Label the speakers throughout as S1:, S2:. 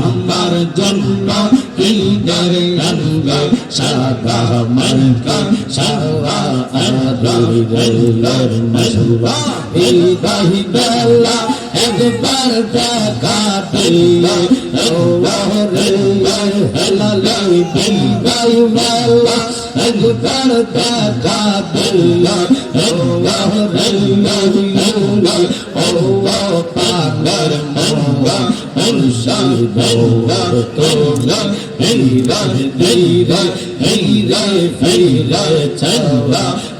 S1: আমার জন্ম ঈদের রঙ্গ সাদা মনকা সাদা রঙ্গ মশবা ঈদাহি বেলা একবার দেখা দিলে ওরে হেলালি বিদায় মেলা দিলে মঙ্গা তোলা হেরা হেরা হেরা তাফা হেরাই দেয়া ইয়াজরাই লশনা আলাই পোকার দরবা হেরা রমন খাবে হেরা হেরা চন্দা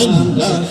S1: কথা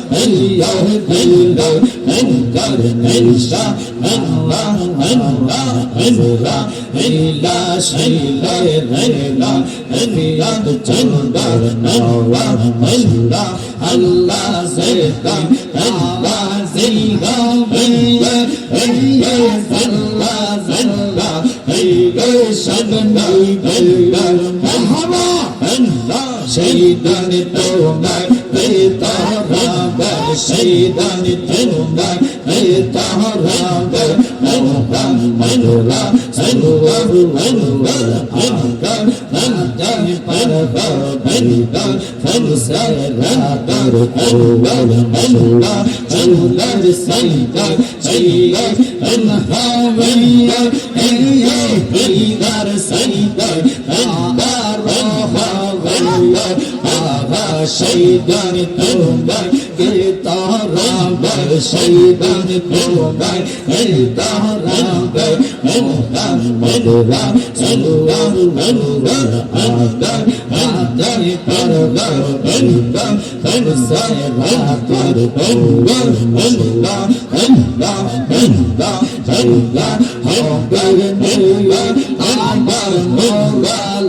S1: কথা মানস সঙ্গম করলা মনলা মনলা মনলা ইল্লা শিল্লা রেলা মনিয়াদ চন্দা মনলা মনলা একসার মনলা মনলা মনলা মনলা মোরা নুলি কথা মানস মোরা নুলি কথা মানস সঙ্গম করলা মনলা মনলা মনলা ইল্লা শিল্লা রেলা মনিয়াদ চন্দা মনলা মনলা রব্বা নামলা ইসলাইয়া সাই আতাই পাতাই লেখায়া সাই মনলা শেখা আল্লাহ আল্লাহ চন্দা তাজা ইল্লা ইল্লা শিল্লা তাজা কে তারা সৈদান তোরাই হে তারা মোহন মধুরা সলুরাম মধুরা আদার আদার পরগর বন্ধা বন্ধা রাতার বন্ধা বন্ধা বন্ধা বন্ধা বন্ধা হঙ্গর মোলা আমার মোলা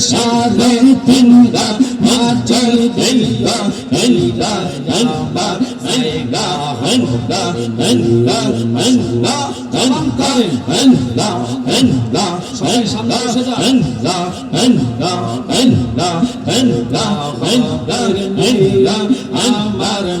S1: Shada, Tinda, Matel, Tinda, Tinda, Tinda, আমার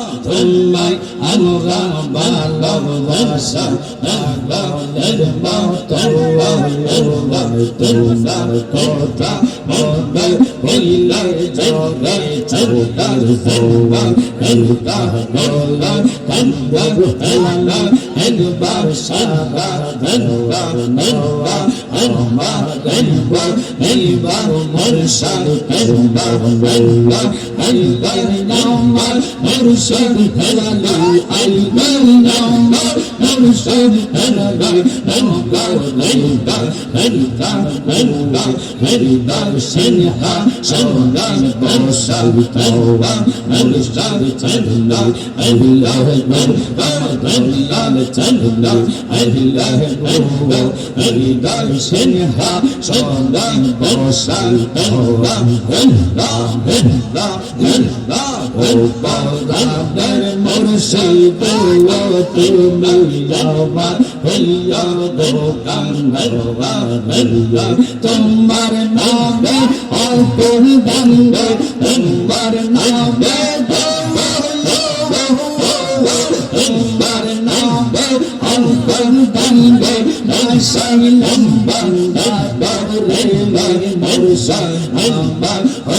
S1: الماء أنغى بالله غرسا الله الله الله الله الله قطع قطع كل جرى جرى زوى قطع قطع قطع قطع البشر قطع قطع الله الله الله مرشد الله الله الله الله مرشد الله الله الله مرشد الله الله الله الله الله الله سنها سنها مرشد الله مرشد الله الله الله الله الله الله الله সিনহা সদা বসাল হেলা হেলা হেলা হেলা ও বাগানের মুর্শিদ ও তুমি আমার হেলা দোকানের হেলা তোমার নামে অল্প বন্ধ তোমার নামে Bye.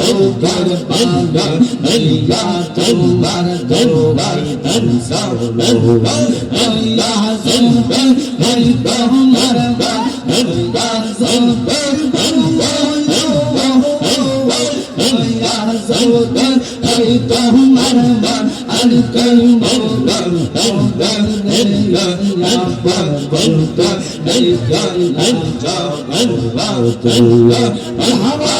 S1: চৌবার বাংলা আল্লাহ চৌবার চৌবার আনসা আল্লাহ আল্লাহ চৌবার আল্লাহ মারবা আল্লাহ চৌবার আল্লাহ আল্লাহ চৌবার আল্লাহ মারবা আল্লাহ মারবা আল্লাহ আল্লাহ আল্লাহ আল্লাহ আল্লাহ আল্লাহ আল্লাহ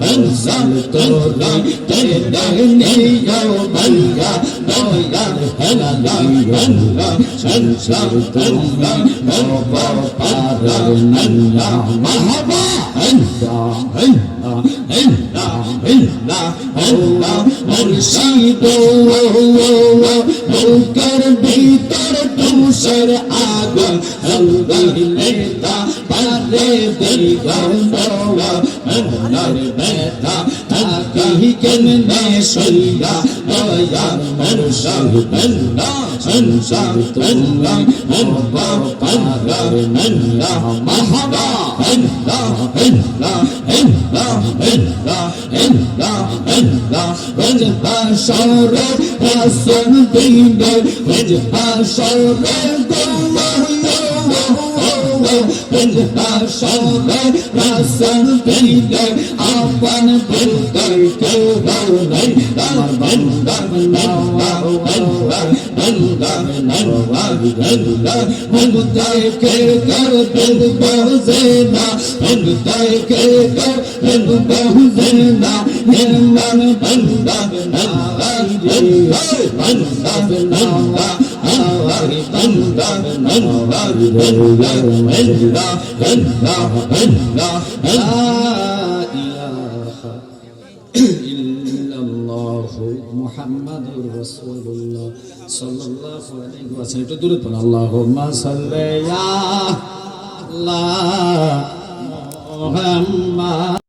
S1: hamza tola tanda niya banga doya halala halala shansa tola oba para nalla mahaba anda anda anda anda anda murshido wa wa wa mukar bitar মানুষের আগে হলদি নেতা, পারে দিগন্দরা মনার নেতা তাকি কেন নেশলা দয়া, মনসার বন্দা সংসার তন্না মনবা পান্না নন্না মহাবা হন্না হন্না হন্না হন্না হন্না হন্না Hacı you Hasan Din'de Hacı Haşar'ı দিদার সদাই রাসন দিদার আপন দিদার কেউ নাই আমার বন্দার নাম বন্দার বন্দার নাম বন্দার বন্দার কে কর দিল বাজে না বন্দার কে কর দিল বাজে না হে মান বন্দার নাম বন্দার বন্দার নাম একটু দূরে পড়ো আল্লাহুম্মা সাল্লি আলা মুহাম্মাদ